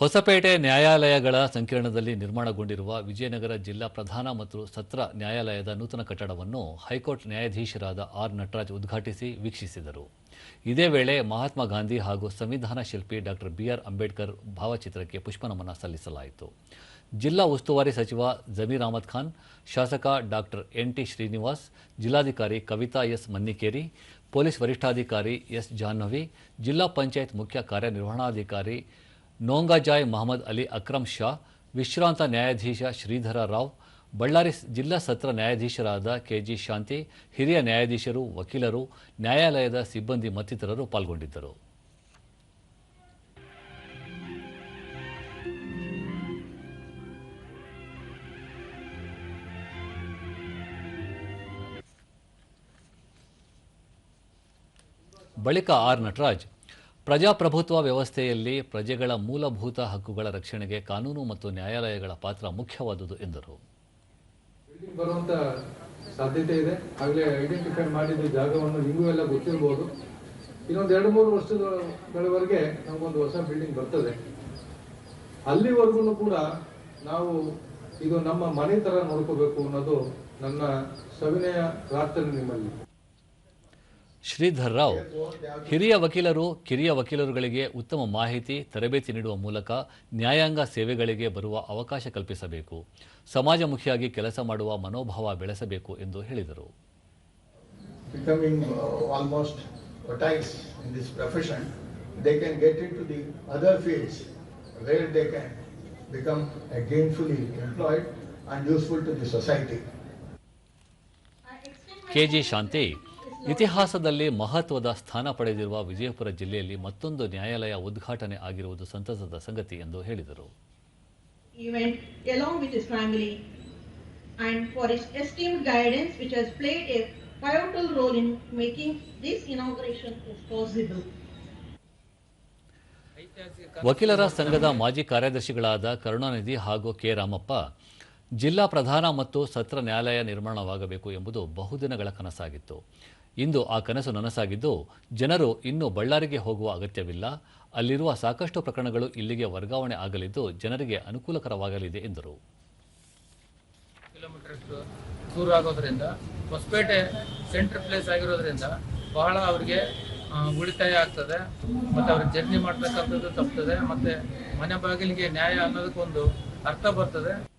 ಹೊಸಪೇಟೆ ನ್ಯಾಯಾಲಯಗಳ ಸಂಕೀರ್ಣದಲ್ಲಿ ನಿರ್ಮಾಣಗೊಂಡಿರುವ ವಿಜಯನಗರ ಜಿಲ್ಲಾ ಪ್ರಧಾನ ಮತ್ತು ಸತ್ರ ನ್ಯಾಯಾಲಯದ ನೂತನ ಕಟ್ಟಡವನ್ನು ಹೈಕೋರ್ಟ್ ನ್ಯಾಯಾಧೀಶರಾದ ಆರ್ ನಟರಾಜ್ ಉದ್ಘಾಟಿಸಿ ವೀಕ್ಷಿಸಿದರು. ಇದೇ ವೇಳೆ ಮಹಾತ್ಮ ಗಾಂಧಿ ಹಾಗೂ ಸಂವಿಧಾನ ಶಿಲ್ಪಿ ಡಾಕ್ಟರ್ ಬಿಆರ್ ಅಂಬೇಡ್ಕರ್ ಭಾವಚಿತ್ರಕ್ಕೆ ಪುಷ್ಪನಮನ ಸಲ್ಲಿಸಲಾಯಿತು. ಜಿಲ್ಲಾ ಉಸ್ತುವಾರಿ ಸಚಿವ ಜಮೀರ್ ಅಹಮದ್ ಖಾನ್, ಶಾಸಕ ಡಾಕ್ಟರ್ ಎನ್ ಟಿ ಶ್ರೀನಿವಾಸ್, ಜಿಲ್ಲಾಧಿಕಾರಿ ಕವಿತಾ ಎಸ್ ಮನ್ನಿಕೇರಿ, ಪೊಲೀಸ್ ವರಿಷ್ಠಾಧಿಕಾರಿ ಎಸ್ ಜಾಹ್ನವಿ, ಜಿಲ್ಲಾ ಪಂಚಾಯತ್ ಮುಖ್ಯ ಕಾರ್ಯನಿರ್ವಹಣಾಧಿಕಾರಿ ನೋಂಗಾಜಾಯ್ ಮಹಮ್ಮದ್ ಅಲಿ ಅಕ್ರಮ್ ಶಾ, ವಿಶ್ರಾಂತ ನ್ಯಾಯಾಧೀಶ ಶ್ರೀಧರ ರಾವ್, ಬಳ್ಳಾರಿ ಜಿಲ್ಲಾ ಸತ್ರ ನ್ಯಾಯಾಧೀಶರಾದ ಕೆಜಿ ಶಾಂತಿ, ಹಿರಿಯ ನ್ಯಾಯಾಧೀಶರು, ವಕೀಲರು, ನ್ಯಾಯಾಲಯದ ಸಿಬ್ಬಂದಿ ಮತ್ತಿತರರು ಪಾಲ್ಗೊಂಡಿದ್ದರು. ಬಳಿಕ ಆರ್ ನಟರಾಜ್ ಪ್ರಜಾಪ್ರಭುತ್ವ ವ್ಯವಸ್ಥೆಯಲ್ಲಿ ಪ್ರಜೆಗಳ ಮೂಲಭೂತ ಹಕ್ಕುಗಳ ರಕ್ಷಣೆಗೆ ಕಾನೂನು ಮತ್ತು ನ್ಯಾಯಾಲಯಗಳ ಪಾತ್ರ ಮುಖ್ಯವಾದುದು, ಎಂದರು. ಬರುವಂತ ಸಾಧ್ಯತೆ ಇದೆ. ಆಗಲೇ ಐಡೆಂಟಿಫೈ ಮಾಡಿದ ಜಾಗವನ್ನು ನಿಮಗೂ ಎಲ್ಲ ಗೊತ್ತಿರಬಹುದು ಇನ್ನೊಂದು ಎರಡು, ಮೂರು ವರ್ಷಗಳವರೆಗೆ ನಮಗೊಂದು ಹೊಸ ಬಿಲ್ಡಿಂಗ್ ಬರ್ತದೆ. ಅಲ್ಲಿವರೆಗೂ ಕೂಡ ನಾವು ಇದು ನಮ್ಮ ಮನೆ ತರ ನೋಡ್ಕೋಬೇಕು ಅನ್ನೋದು ನನ್ನ ಸವಿನಯ ಪ್ರಾರ್ಥನೆ ನಿಮ್ಮಲ್ಲಿ. ಶ್ರೀಧರ್ ರಾವ್. ಹಿರಿಯ ವಕೀಲರು ಕಿರಿಯ ವಕೀಲರುಗಳಿಗೆ ಉತ್ತಮ ಮಾಹಿತಿ ತರಬೇತಿ ನೀಡುವ ಮೂಲಕ ನ್ಯಾಯಾಂಗ ಸೇವೆಗಳಿಗೆ ಬರುವ ಅವಕಾಶ ಕಲ್ಪಿಸಬೇಕು. ಸಮಾಜಮುಖಿಯಾಗಿ ಕೆಲಸ ಮಾಡುವ ಮನೋಭಾವ ಬೆಳೆಸಬೇಕು ಎಂದು ಹೇಳಿದರು. ಕೆಜಿ ಶಾಂತಿ ಇತಿಹಾಸದಲ್ಲಿ ಮಹತ್ವದ ಸ್ಥಾನ ಪಡೆದಿರುವ ವಿಜಯಪುರ ಜಿಲ್ಲೆಯಲ್ಲಿ ಮತ್ತೊಂದು ನ್ಯಾಯಾಲಯ ಉದ್ಘಾಟನೆ ಆಗಿರುವುದು ಸಂತಸದ ಸಂಗತಿ ಎಂದು ಹೇಳಿದರು. ವಕೀಲರ ಸಂಘದ ಮಾಜಿ ಕಾರ್ಯದರ್ಶಿಗಳಾದ ಕರುಣಾನಿಧಿ ಹಾಗೂ ಕೆ ರಾಮಪ್ಪ ಜಿಲ್ಲಾ ಪ್ರಧಾನ ಮತ್ತು ಸತ್ರ ನ್ಯಾಯಾಲಯ ನಿರ್ಮಾಣವಾಗಬೇಕು ಎಂಬುದು ಬಹುದಿನಗಳ ಕನಸಾಗಿತ್ತು. ಇಂದು ಆ ಕನಸು ನನಸಾಗಿದ್ದು, ಜನರು ಇನ್ನು ಬಳ್ಳಾರಿಗೆ ಹೋಗುವ ಅಗತ್ಯವಿಲ್ಲ. ಅಲ್ಲಿರುವ ಸಾಕಷ್ಟು ಪ್ರಕರಣಗಳು ಇಲ್ಲಿಗೆ ವರ್ಗಾವಣೆ ಆಗಲಿದ್ದು, ಜನರಿಗೆ ಅನುಕೂಲಕರವಾಗಲಿದೆ ಎಂದರು. ದೂರ ಆಗೋದ್ರಿಂದ ಹೊಸಪೇಟೆ ಸೆಂಟ್ರ್ ಪ್ಲೇಸ್ ಆಗಿರೋದ್ರಿಂದ ಬಹಳ ಅವರಿಗೆ ಉಳಿತಾಯ ಆಗ್ತದೆ. ಮತ್ತು ಅವ್ರಿಗೆ ಜರ್ನಿ ಮಾಡ್ತಕ್ಕಂಥದ್ದು ತಪ್ತದೆ. ಮತ್ತು ಮನೆ ಬಾಗಿಲಿಗೆ ನ್ಯಾಯ ಅನ್ನೋದಕ್ಕೊಂದು ಅರ್ಥ ಬರ್ತದೆ.